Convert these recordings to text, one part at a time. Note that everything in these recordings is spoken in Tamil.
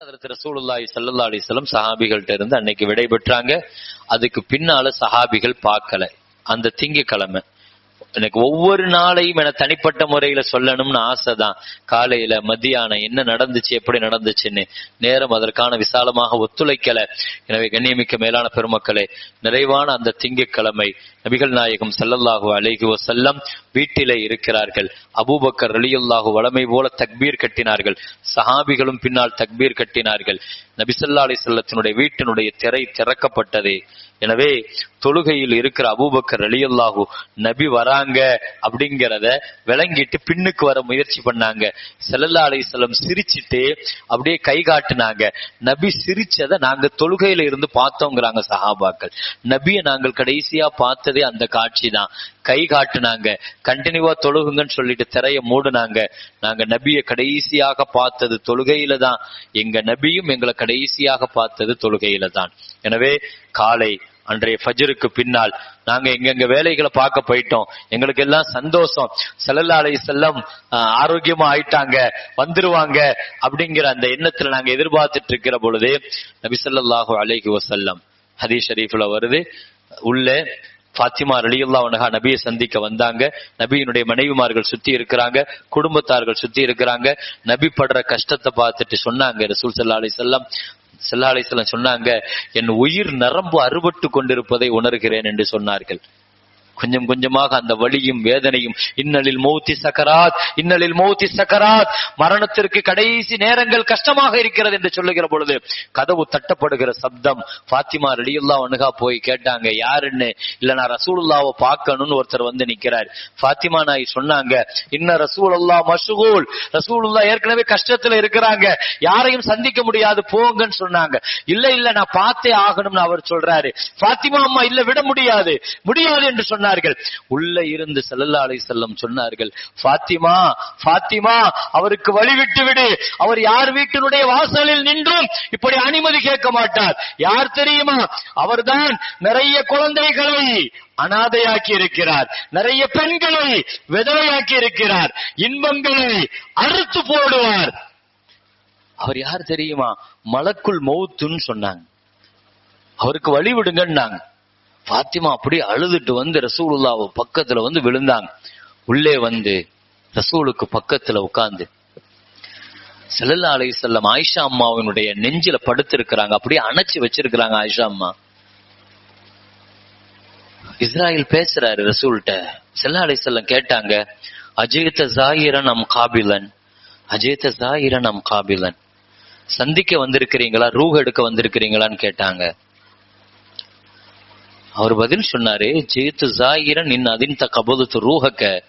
ரசூலுல்லாய் சல்லா அலிஸ்லம் அலைஹி சஹாபிகள்ட்ட இருந்து அன்னைக்கு விடை பெற்றாங்க அதுக்கு பின்னால சஹாபிகள் பார்க்கல. அந்த திங்கக்கிழமை. எனக்கு ஒவ்வொரு நாளையும் என தனிப்பட்ட முறையில சொல்லணும்னு ஆசைதான். காலையில மத்தியானம் என்ன நடந்துச்சு எப்படி நடந்துச்சுன்னு நேரம் அதற்கான விசாலமாக ஒத்துழைக்கல. எனவே கண்ணியமிக்க மேலான பெருமக்களே நிறைவான அந்த திங்கட்கிழமை நபிகள் நாயகம் ஸல்லல்லாஹு அலைஹி செல்லம் வீட்டிலே இருக்கிறார்கள். அபூபக்கர் ரலியல்லாஹு வளமை போல தக்பீர் கட்டினார்கள். சஹாபிகளும் பின்னால் தக்பீர் கட்டினார்கள். நபிசல்லா அலி செல்லத்தினுடைய வீட்டினுடைய திரை திறக்கப்பட்டது. எனவே தொழுகையில் இருக்கிற அபூபக்கர் ரலியல்லாஹு நபி வராங்க அப்படிங்கிறத விளங்கிட்டு பின்னுக்கு வர முயற்சி பண்ணாங்க. செல்லல்லா அலிசல்லம் சிரிச்சுட்டு அப்படியே கை காட்டுனாங்க. நபி சிரிச்சதை நாங்க தொழுகையில இருந்து பார்த்தோங்கிறாங்க சஹாபாக்கள். நபியை நாங்கள் கடைசியா பார்த்ததே அந்த காட்சி தான். கை காட்டுனாங்க. கண்டினியூவா தொழுகுங்கன்னு சொல்லிட்டு திரைய மூடுனாங்க. நாங்க நபியை கடைசியாக பார்த்தது தொழுகையில தான். எங்க நபியும் எங்களை கடைசியாக பார்த்தது தொழுகையில தான். எனவே காலை அன்றைய ஃபஜ்ருக்கு பின்னால். நாங்க எங்கெங்க வேலைகளை பார்க்க போயிட்டோம். எங்களுக்கு எல்லாம் சந்தோஷம். ஸல்லல்லாஹு செல்லம் ஆஹ், ஆரோக்கியமா ஆயிட்டாங்க வந்துருவாங்க அப்படிங்கிற அந்த எண்ணத்துல நாங்க எதிர்பார்த்துட்டு இருக்கிற பொழுது நபி அலைஹி வசல்லம் ஹதீஷ் ஷரீஃப்ல வருது. உள்ளே பாத்திமா ரலியுல்லா அன்ஹா நபியை சந்திக்க வந்தாங்க. நபியினுடைய மனைவிமார்கள் சுத்தி இருக்கிறாங்க. குடும்பத்தார்கள் சுத்தி இருக்கிறாங்க. நபி படுற கஷ்டத்தை பார்த்துட்டு சொன்னாங்க ரசூல் சல்லா அலி செல்லம் செல்லாலை சொன்னாங்க என் உயிர் நரம்பு அறுபட்டு கொண்டிருப்பதை உணர்கிறேன் என்று சொன்னார்கள். கொஞ்சம் கொஞ்சமாக அந்த வலியும் வேதனையும் இன்னலில் மௌத்தி சக்கராத் இன்னலில் மௌத்தி சக்கராத் மரணத்திற்கு கடைசி நேரங்கள் கஷ்டமாக இருக்கிறது என்று சொல்லுகிற பொழுது கதவு தட்டப்படுகிற சப்தம் பாத்திமா ரெடியுல்லா ஒன்னுகா போய் கேட்டாங்க யாருன்னு? இல்ல நான் ரசூலுல்லாவை பார்க்கணும்னு ஒருத்தர் வந்து நிக்கிறார். பாத்திமா நாய் சொன்னாங்க இன்ன ரசூலுல்லா மஷுகூல் ரசூலுல்லா ஏற்கனவே கஷ்டத்துல இருக்கிறாங்க யாரையும் சந்திக்க முடியாது போங்கன்னு சொன்னாங்க. இல்ல இல்ல நான் பார்த்தே ஆகணும்னு அவர் சொல்றாரு. பாத்திமா அம்மா இல்ல விட முடியாது முடியாது என்று சொன்னார்கள். உள்ள இருந்து ஸல்லல்லாஹு அலைஹி வஸல்லம் சொன்னார்கள் பாத்திமா பாத்திமா அவருக்கு வழிவிட்டு விடு. அவர் யார் வீட்டினுடைய வாசலில் நின்றும் இப்படி அனுமதி கேட்க மாட்டார். யார் தெரியுமா? அவர்தான் நிறைய குழந்தைகளை அனாதையாக்கி இருக்கிறார். நிறைய பெண்களை விதவையாக்கி இருக்கிறார். இன்பங்களை அறுத்து போடுவார். அவர் யார் தெரியுமா? மலக்குள் மௌத்துன்னு சொன்னாங்க. அவருக்கு வழி விடுங்கன்னாங்க. பாத்திமா அப்படி அழுதுட்டு வந்து ரசூலுல்லாஹ் பக்கத்துல வந்து விழுந்தாங்க. உள்ளே வந்து ரசூலுக்கு பக்கத்துல உட்கார்ந்து. செல்லல்லா அலை செல்லம் ஆயிஷா அம்மாவினுடைய நெஞ்சில படுத்திருக்கிறாங்க. அப்படியே அணைச்சு வச்சிருக்கிறாங்க ஆயிஷா அம்மா. இஸ்ராயல் பேசுறாரு ரசூல்கிட்ட. செல்லா அலை செல்லம் கேட்டாங்க அஜேத ஜாயிரன் அம் காபிலன்? அஜேத ஜாயிரன் அம் காபிலன்? சந்திக்க வந்திருக்கிறீங்களா? ரூஹ் எடுக்க வந்திருக்கிறீங்களான்னு கேட்டாங்க. அவர் பதில் சொன்னாரு ஜெயித்து ஜாகிரன் இன் அதின் கபதுத்து ரூஹக்க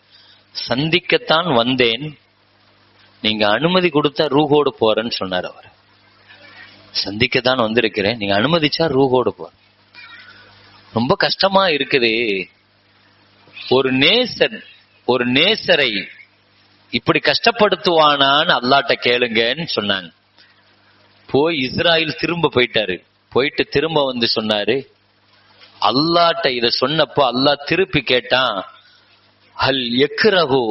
சந்திக்கத்தான் வந்தேன். நீங்க அனுமதி கொடுத்தா ரூகோடு போறேன்னு சொன்னார் அவர். சந்திக்கத்தான் வந்திருக்கிறேன். நீங்க அனுமதிச்சா ரூகோடு போற ரொம்ப கஷ்டமா இருக்குது. ஒரு நேசன் ஒரு நேசரை இப்படி கஷ்டப்படுத்துவானான்னு அல்லாட்ட கேளுங்கன்னு சொன்னாங்க. போய் இஸ்ராயல் திரும்ப போயிட்டாரு. போயிட்டு திரும்ப வந்து சொன்னாரு அல்லாட்ட இதை சொன்னப்போ அல்லாஹ் திருப்பி கேட்டான் ஹல் எக்ரஹு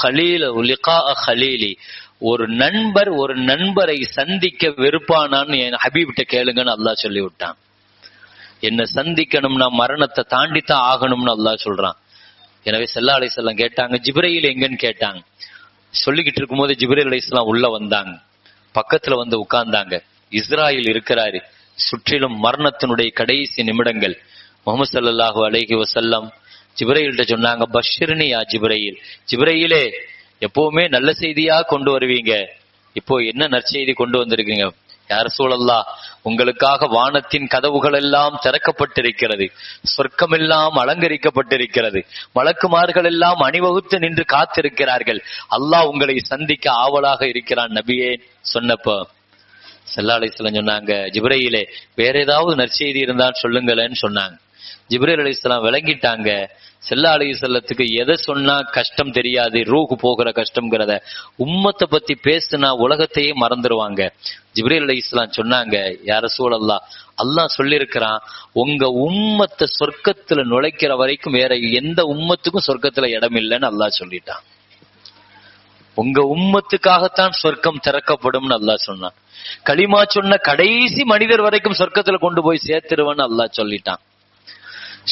ஹலீல லிகா ஹலீலி. ஒரு நண்பர் ஒரு நண்பரை சந்திக்க வெறுப்பானான்னு என் ஹபீப்கிட்ட கேளுங்கன்னு அல்லாஹ் சொல்லி விட்டான் என்ன சந்திக்கணும்னா மரணத்தை தாண்டித்தான் ஆகணும்னு அல்லாஹ் சொல்றான். எனவே செல்லா அலிசல்லாம் கேட்டாங்க ஜிப்ரையில் எங்கன்னு? கேட்டாங்க. சொல்லிக்கிட்டு இருக்கும்போது ஜிப்ரைல் அலிஸ்லாம் உள்ள வந்தாங்க. பக்கத்துல வந்து உட்கார்ந்தாங்க. இஸ்ராயில் இருக்கிறாரு. சுற்றிலும் மரணத்தினுடைய கடைசி நிமிடங்கள். முகமது சல்லாஹூ அலைஹி வசல்லம் ஜிப்ரையில்கிட்ட சொன்னாங்க பஷிர்னி ஜிப்ரையில் ஜிப்ரையிலே எப்பவுமே நல்ல செய்தியா கொண்டு வருவீங்க. இப்போ என்ன நற்செய்தி கொண்டு வந்திருக்கீங்க? யார் சூழல்லா உங்களுக்காக வானத்தின் கதவுகள் எல்லாம் திறக்கப்பட்டிருக்கிறது. சொர்க்கம் எல்லாம் அலங்கரிக்கப்பட்டிருக்கிறது. மலக்குமார்கள் எல்லாம் அணிவகுத்து நின்று காத்திருக்கிறார்கள். அல்லாஹ் உங்களை சந்திக்க ஆவலாக இருக்கிறான் நபியே சொன்னப்போ. செல்லாலை சொன்னாங்க ஜிப்ரையிலே வேற ஏதாவது நற்செய்தி இருந்தால் சொல்லுங்களேன்னு சொன்னாங்க. ஜிப்ரேல் அலிஸ்லாம் விளங்கிட்டாங்க. செல்லா அலி செல்லத்துக்கு எதை சொன்னா கஷ்டம் தெரியாது ரூஹு போகிற கஷ்டம்ங்கிறத. உம்மத்தை பத்தி பேசுனா உலகத்தையே மறந்துடுவாங்க ஜிப்ரேல் அலி இஸ்லாம் சொன்னாங்க யார சூழல்லா அல்லாஹ் சொல்லியிருக்கிறான் உங்க உம்மத்தை சொர்க்கத்துல நுழைக்கிற வரைக்கும் வேற எந்த உம்மத்துக்கும் சொர்க்கத்துல இடம் இல்லைன்னு அல்லாஹ் சொல்லிட்டான். உங்க உம்மத்துக்காகத்தான் சொர்க்கம் திறக்கப்படும் அல்லாஹ் சொன்னான். களிமா சொன்ன கடைசி மனிதர் வரைக்கும் சொர்க்கத்துல கொண்டு போய் சேர்த்துருவன்னு அல்லாஹ் சொல்லிட்டான்.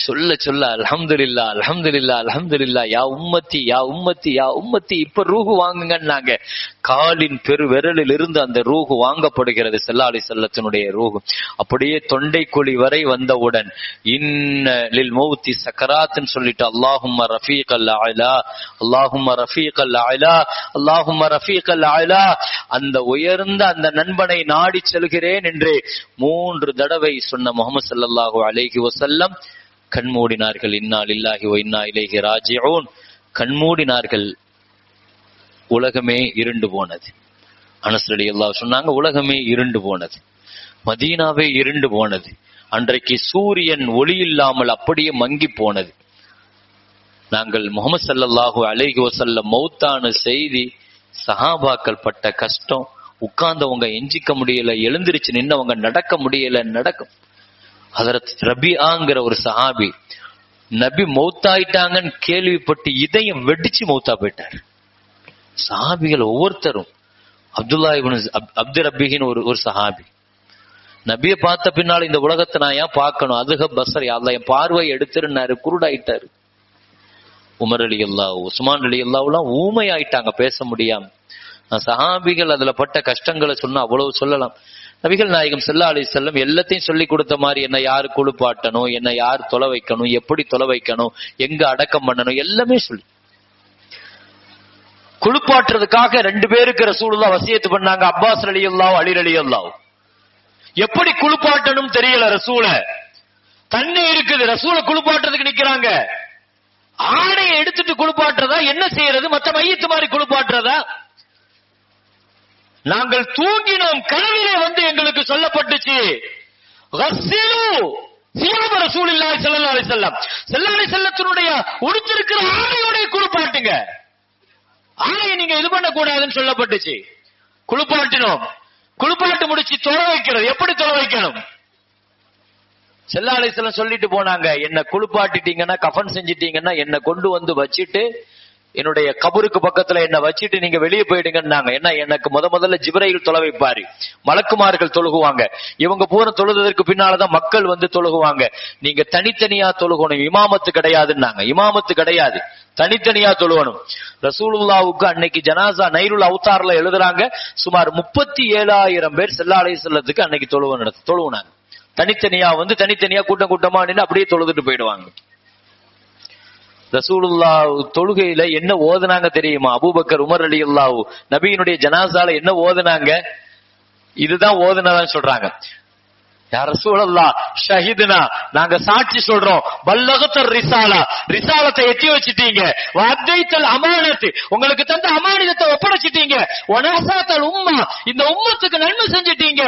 சொல்ல சொல்ல அலமதுல்லா அலமதுல்லா அலமதுல்லா யா உம்மத்தி யா உம்மத்தி யா உம்மத்தி இப்ப ரூஹு வாங்குங்கன்னாங்க. காலின் பெரு விரலில் இருந்து அந்த ரூஹு வாங்கப்படுகிறது செல்லாலி செல்லத்தினுடைய ரூஹு. அப்படியே தொண்டை குழி வரை வந்தவுடன் இன்னலில் மௌத்தி சக்கராத்துன்னு சொல்லிட்டு அல்லாஹும்ம ரஃபீக் அல் ஆயிலா அல்லாஹும்ம ரஃபீக் அல் ஆயிலா அல்லாஹும்ம ரஃபீக் அல் ஆயிலா அந்த உயர்ந்த அந்த நண்பனை நாடி செல்கிறேன் என்று மூன்று தடவை சொன்ன முகமது சல்லாஹூ அலேஹி வசல்லம் கண்மூடினார்கள். இன்னா இல்லாகி ஓ இன்னா இலேகி ராஜிஊன். கண்மூடினார்கள். உலகமே இருண்டு போனது. அனசரடி ரலியல்லாஹு சொன்னாங்க உலகமே இருண்டு போனது. மதீனாவே இருண்டு போனது. அன்றைக்கு சூரியன் ஒளி இல்லாமல் அப்படியே மங்கி போனது. நாங்கள் முகமது ஸல்லல்லாஹு அலைஹி செல்ல மௌத்தான செய்தி சஹாபாக்கள் பட்ட கஷ்டம் உட்கார்ந்தவங்க எஞ்சிக்க முடியல எழுந்திருச்சு நின்னவங்க நடக்க முடியல நடக்க ஹசரத் ரபிஆங்கிற ஒரு சஹாபி நபி மௌத்தாயிட்டாங்கன்னு கேள்விப்பட்டு இதயம் வெடிச்சு மௌத்தா போயிட்டார். சஹாபிகள் ஒவ்வொருத்தரும் அப்துல்லா அப்- அப்து ரப்பிகின்னு ஒரு ஒரு சஹாபி நபியை பார்த்த பின்னால் இந்த உலகத்தை நான் ஏன் பார்க்கணும்? அதுக பசர் அல்ல என் பார்வை எடுத்துருன்னாரு குருடாயிட்டாரு. உமர் அலி அல்லா உஸ்மான் அலி அல்லாவெல்லாம் ஊமை ஆயிட்டாங்க பேச முடியாம. சஹாபிகள் அதுல பட்ட கஷ்டங்களை சொன்னா அவ்வளவு சொல்லலாம். நபிகள் நாயகம் செல்லா அலி செல்லம் எல்லாத்தையும் சொல்லி கொடுத்த மாதிரி என்ன யார் குளிப்பாட்டணும் என்ன யார் தொலை வைக்கணும் எப்படி தொலை வைக்கணும் எங்க அடக்கம் பண்ணணும் எல்லாமே சொல்லி. குளிப்பாட்டுறதுக்காக ரெண்டு பேருக்கு ரசூலுல்லா வசியத்து பண்ணாங்க அப்பாஸ் அலி அல்லாஹ் அலி அலி எப்படி குளிப்பாட்டணும் தெரியல ரசூல. தண்ணி இருக்குது ரசூல குளிப்பாட்டுறதுக்கு நிக்கிறாங்க. ஆணையை எடுத்துட்டு குளிப்பாட்டுறதா என்ன செய்யறது? மத்த மையத்து மாதிரி குளிப்பாட்டுறதா நாங்கள் தூங்கினோம் கனவிலே வந்து எங்களுக்கு சொல்லப்பட்டுச்சு. கஸ்ஸிலு சியாம ரசூலில்லாஹி ஸல்லல்லாஹு அலைஹி வஸல்லம். உடுத்திருக்கிற ஆடையோட குளிப்பாட்டுங்க. ஆடையை நீங்க இது பண்ண கூடாதுன்னு சொல்லப்பட்டுச்சு. குளிப்பாட்டினோம். குளிப்பாட்டு முடிச்சு தொலை வைக்கிறது. எப்படி தொலை வைக்கணும்? செல்லாலை சொல்லிட்டு போனாங்க என்ன குளிப்பாட்டிட்டீங்கன்னா கஃபன் செஞ்சிட்டீங்கன்னா என்ன கொண்டு வந்து வச்சிட்டு என்னுடைய கபருக்கு பக்கத்துல என்ன வச்சுட்டு நீங்க வெளியே போயிடுங்கன்னாங்க என்ன எனக்கு முத முதல்ல ஜிப்ரையில் தொலை வைப்பாரு. மலக்குமார்கள் தொழுகுவாங்க. இவங்க பூரா தொழுதற்கு பின்னாலதான் மக்கள் வந்து தொழுகுவாங்க. நீங்க தனித்தனியா தொழுகணும். இமாமத்து கிடையாதுன்னாங்க இமாமத்து கிடையாது. தனித்தனியா தொழுவணும் ரசூலுல்லாவுக்கு அன்னைக்கு ஜனாசா நைருல் அவுத்தார்ல எழுதுறாங்க. சுமார் முப்பத்தி ஏழாயிரம் பேர் செல்லா அலை செல்லத்துக்கு அன்னைக்கு தொழுவ தொழுவுனாங்க. தனித்தனியா வந்து தனித்தனியா கூட்டம் கூட்டமா நின்று அப்படியே தொழுதுட்டு போயிடுவாங்க. ரசூலுல்லா தொழுகையில என்ன ஓதுனாங்க தெரியுமா? அபூபக்கர் உமர் அலி அல்லாஹ் நபியினுடைய ஜனாசால என்ன ஓதுனாங்க? இதுதான் ஓதுனதான் சொல்றாங்க. யார் ரசூலல்லா ஷஹிதுனா நாங்க சாட்சி சொல்றோம். பல்லகத்தர் ரிசாலா ரிசாலத்தை எத்தி வச்சிட்டீங்க. வாத்தைத்தல் அமானத்து உங்களுக்கு தந்த அமானிதத்தை ஒப்படைச்சிட்டீங்க. ஒனாசாத்தல் உம்மா இந்த உம்மத்துக்கு நன்மை செஞ்சிட்டீங்க.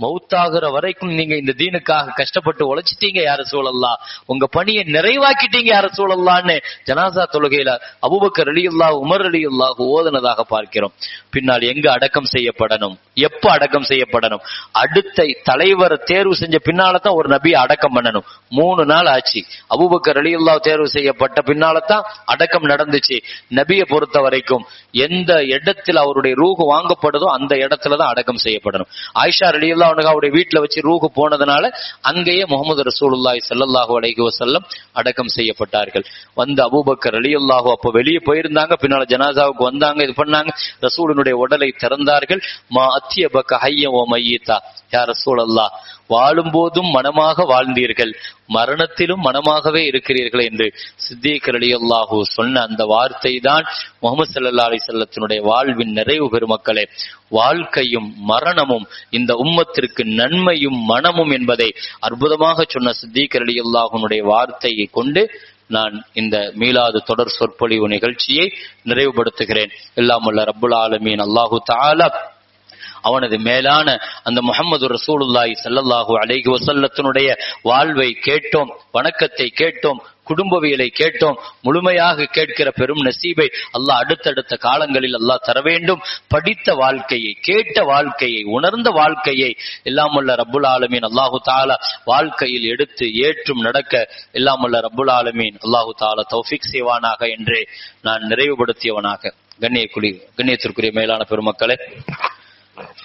மௌத்தாகிற வரைக்கும் நீங்க இந்த தீனுக்காக கஷ்டப்பட்டு உழைச்சிட்டீங்க யார சூழல்லா உங்க பணியை நிறைவாக்கிட்டீங்க யார சூழல்லான்னு ஜனாசா தொழுகையில அபுபக்கர் அலியுல்லா உமர் அலியுல்லா ஓதுனதாக பார்க்கிறோம். பின்னால் எங்க அடக்கம் செய்யப்படணும்? எப்ப அடக்கம் செய்யப்படணும்? அடுத்த தலைவரை தேர்வு செஞ்ச பின்னால்தான் ஒரு நபியை அடக்கம் பண்ணணும். மூணு நாள் ஆச்சு. அபுபக்கர் அலியுல்லா தேர்வு செய்யப்பட்ட பின்னால தான் அடக்கம் நடந்துச்சு. நபியை பொறுத்த வரைக்கும் எந்த இடத்தில் அவருடைய ரூகு வாங்கப்படுதோ அந்த இடத்துல தான் அடக்கம் செய்யப்படணும். ஆயிஷா ரலியல்லா அவருடைய வீட்டில் வச்சு ரூகு போனதுனால அங்கேயே முகமது ரசூலுல்லாய் ஸல்லல்லாஹு அலைஹி வசல்லம் அடக்கம் செய்யப்பட்டார்கள். வந்து அபூபக்கர் ரலியல்லாஹு அப்போ வெளியே போயிருந்தாங்க பின்னால ஜனாசாவுக்கு வந்தாங்க இது பண்ணாங்க. ரசூலினுடைய உடலை திறந்தார்கள். மா அத்திய பக்க ஹைய ஓ மையீத்தா. யா ரசூலல்லா வாழும் போதும் மனமாக வாழ்ந்தீர்கள். மரணத்திலும் மனமாகவே இருக்கிறீர்கள் என்று சித்திக் ரலியல்லாஹு சொன்ன அந்த வார்த்தை தான் முகமது சல்லா அலி செல்லத்தினுடைய வாழ்வின் நிறைவு பெருமக்களே. வாழ்க்கையும் மரணமும் இந்த உம்மத் உம்மத்திற்கு நன்மையும் மனமும் என்பதை அற்புதமாக சொன்ன சித்திகர் அலி அல்லாஹனுடைய வார்த்தையை கொண்டு நான் இந்த மீளாது தொடர் சொற்பொழிவு நிகழ்ச்சியை நிறைவுபடுத்துகிறேன். எல்லாம் ரபுல் ரப்புல் ஆலமீன் அல்லாஹு தாலா அவனது மேலான அந்த முகமது ரசூலுல்லாய் ஸல்லல்லாஹு அலைகி வசல்லத்தினுடைய வாழ்வை கேட்டோம் வணக்கத்தை கேட்டோம் குடும்பவியலை கேட்டோம் முழுமையாக கேட்கிற பெரும் நசீபை அல்லாஹ் அடுத்தடுத்த காலங்களில் அல்லாஹ் தர வேண்டும். படித்த வாழ்க்கையை கேட்ட வாழ்க்கையை உணர்ந்த வாழ்க்கையை எல்லாம் உள்ள ரப்புல் ஆலமீன் அல்லாஹு தாலா வாழ்க்கையில் எடுத்து ஏற்றும் நடக்க எல்லாம் உள்ள ரப்புல் ஆலமீன் அல்லாஹு தாலா தௌஃபிக் செய்வானாக என்று நான் நிறைவுபடுத்தியவனாக. கண்ணியக்குடி கண்ணியத்திற்குரிய மேலான பெருமக்களே Well,